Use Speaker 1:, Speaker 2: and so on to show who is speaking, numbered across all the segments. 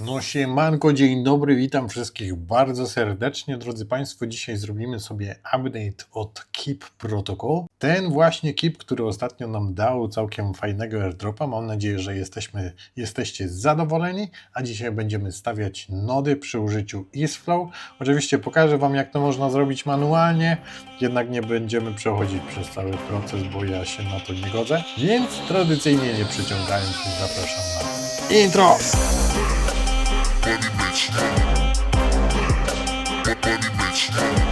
Speaker 1: No siemanko, dzień dobry, witam wszystkich bardzo serdecznie, drodzy Państwo. Dzisiaj zrobimy sobie update od Keep Protocol. Ten właśnie Keep, który ostatnio nam dał całkiem fajnego airdropa. Mam nadzieję, że jesteśmy, jesteście zadowoleni, a dzisiaj będziemy stawiać nody przy użyciu EaseFlow. Oczywiście pokażę Wam, jak to można zrobić manualnie, jednak nie będziemy przechodzić przez cały proces, bo ja się na to nie godzę. Więc tradycyjnie nie przyciągając, zapraszam na intro!
Speaker 2: Body bitch, Body bitch,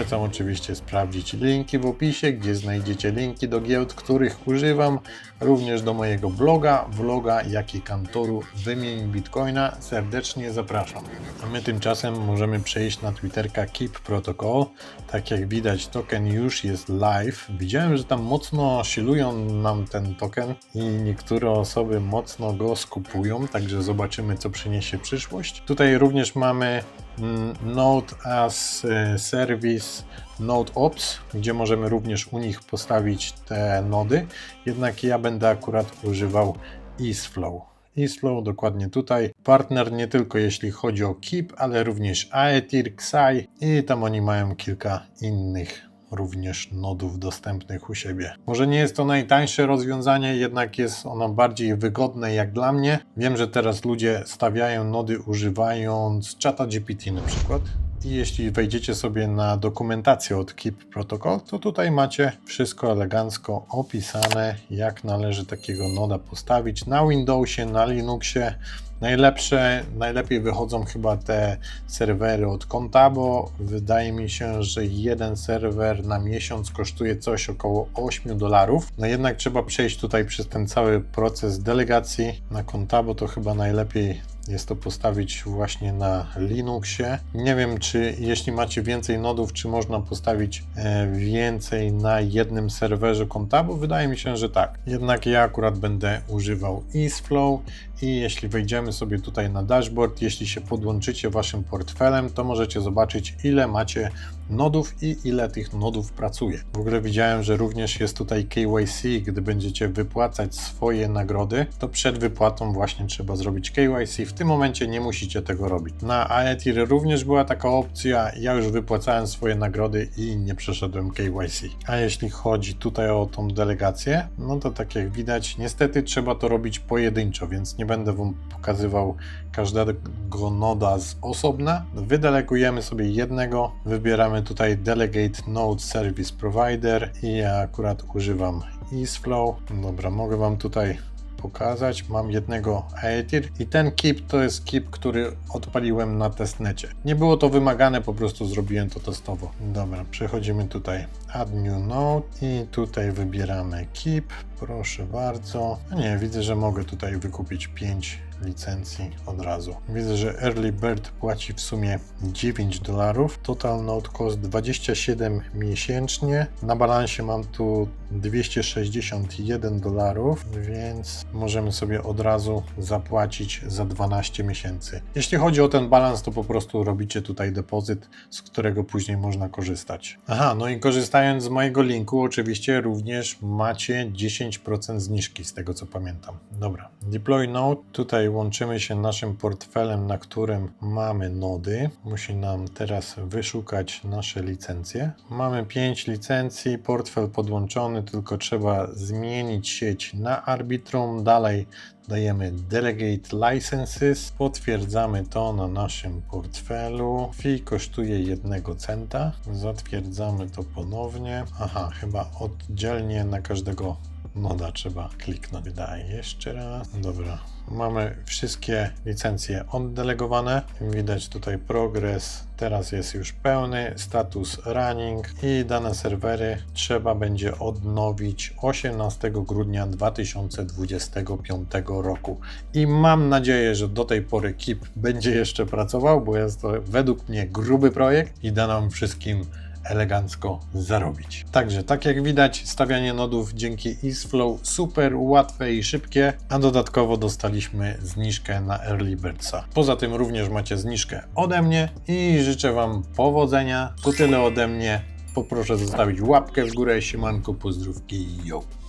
Speaker 1: Polecam oczywiście sprawdzić linki w opisie, gdzie znajdziecie linki do giełd, których używam, również do mojego bloga, vloga, jak i kantoru Wymień Bitcoina. Serdecznie zapraszam. A my tymczasem możemy przejść na Twitterka Keep Protocol. Tak jak widać, token już jest live. Widziałem, że tam mocno silują nam ten token i niektóre osoby mocno go skupują, także zobaczymy, co przyniesie przyszłość. Tutaj również mamy Node as e, Service Node Ops, gdzie możemy również u nich postawić te nody. Jednak ja będę akurat używał EaseFlow. EaseFlow dokładnie tutaj. Partner nie tylko jeśli chodzi o Keep, ale również Aetir, Xai i tam oni mają kilka innych również nodów dostępnych u siebie. Może nie jest to najtańsze rozwiązanie, jednak jest ono bardziej wygodne jak dla mnie. Wiem, że teraz ludzie stawiają nody używając czata GPT na przykład. I jeśli wejdziecie sobie na dokumentację od Keep Protocol, to tutaj macie wszystko elegancko opisane, jak należy takiego noda postawić na Windowsie, na Linuxie. Najlepsze, najlepiej wychodzą chyba te serwery od konta, bo wydaje mi się, że jeden serwer na miesiąc kosztuje coś około 8 dolarów. No jednak trzeba przejść tutaj przez ten cały proces delegacji na konta, bo to chyba najlepiej jest to postawić właśnie na Linuxie. Nie wiem, czy jeśli macie więcej nodów, czy można postawić e, więcej na jednym serwerze konta, bo wydaje mi się, że tak. Jednak ja akurat będę używał EaseFlow i jeśli wejdziemy sobie tutaj na dashboard, jeśli się podłączycie waszym portfelem, to możecie zobaczyć ile macie nodów i ile tych nodów pracuje. W ogóle widziałem, że również jest tutaj KYC, gdy będziecie wypłacać swoje nagrody, to przed wypłatą właśnie trzeba zrobić KYC. W tym momencie nie musicie tego robić. Na Aetir również była taka opcja, ja już wypłacałem swoje nagrody i nie przeszedłem KYC. A jeśli chodzi tutaj o tą delegację, no to tak jak widać, niestety trzeba to robić pojedynczo, więc nie będę Wam pokazywał każdego noda z osobna. Wydelegujemy sobie jednego, wybieramy tutaj Delegate Node Service Provider i ja akurat używam EaseFlow. Dobra, mogę Wam tutaj pokazać. Mam jednego Aetir i ten keep to jest keep, który odpaliłem na testnecie. Nie było to wymagane, po prostu zrobiłem to testowo. Dobra, przechodzimy tutaj Add New Node i tutaj wybieramy keep. Proszę bardzo. Nie, widzę, że mogę tutaj wykupić 5 licencji od razu. Widzę, że Early Bird płaci w sumie 9 dolarów. Total Node Cost 27 miesięcznie. Na balansie mam tu 261 dolarów, więc możemy sobie od razu zapłacić za 12 miesięcy. Jeśli chodzi o ten balans, to po prostu robicie tutaj depozyt, z którego później można korzystać. Aha, no i korzystając z mojego linku, oczywiście również macie 10% zniżki, z tego co pamiętam. Dobra, Deploy Node. Tutaj łączymy się naszym portfelem, na którym mamy nody. Musi nam teraz wyszukać nasze licencje. Mamy 5 licencji, portfel podłączony, tylko trzeba zmienić sieć na Arbitrum. Dalej dajemy Delegate Licenses, potwierdzamy to na naszym portfelu. Fee kosztuje 1 centa. Zatwierdzamy to ponownie. Aha, chyba oddzielnie na każdego noda trzeba kliknąć. Daj jeszcze raz. Dobra. Mamy wszystkie licencje oddelegowane. Widać tutaj progres. Teraz jest już pełny. Status running i dane serwery trzeba będzie odnowić 18 grudnia 2025 roku. I mam nadzieję, że do tej pory KIP będzie jeszcze pracował, bo jest to według mnie gruby projekt i da nam wszystkim elegancko zarobić. Także, tak jak widać, stawianie nodów dzięki EaseFlow super łatwe i szybkie, a dodatkowo dostaliśmy zniżkę na Early Birdsa. Poza tym również macie zniżkę ode mnie i życzę Wam powodzenia. To tyle ode mnie. Poproszę zostawić łapkę w górę, siemanko, pozdrówki, yo!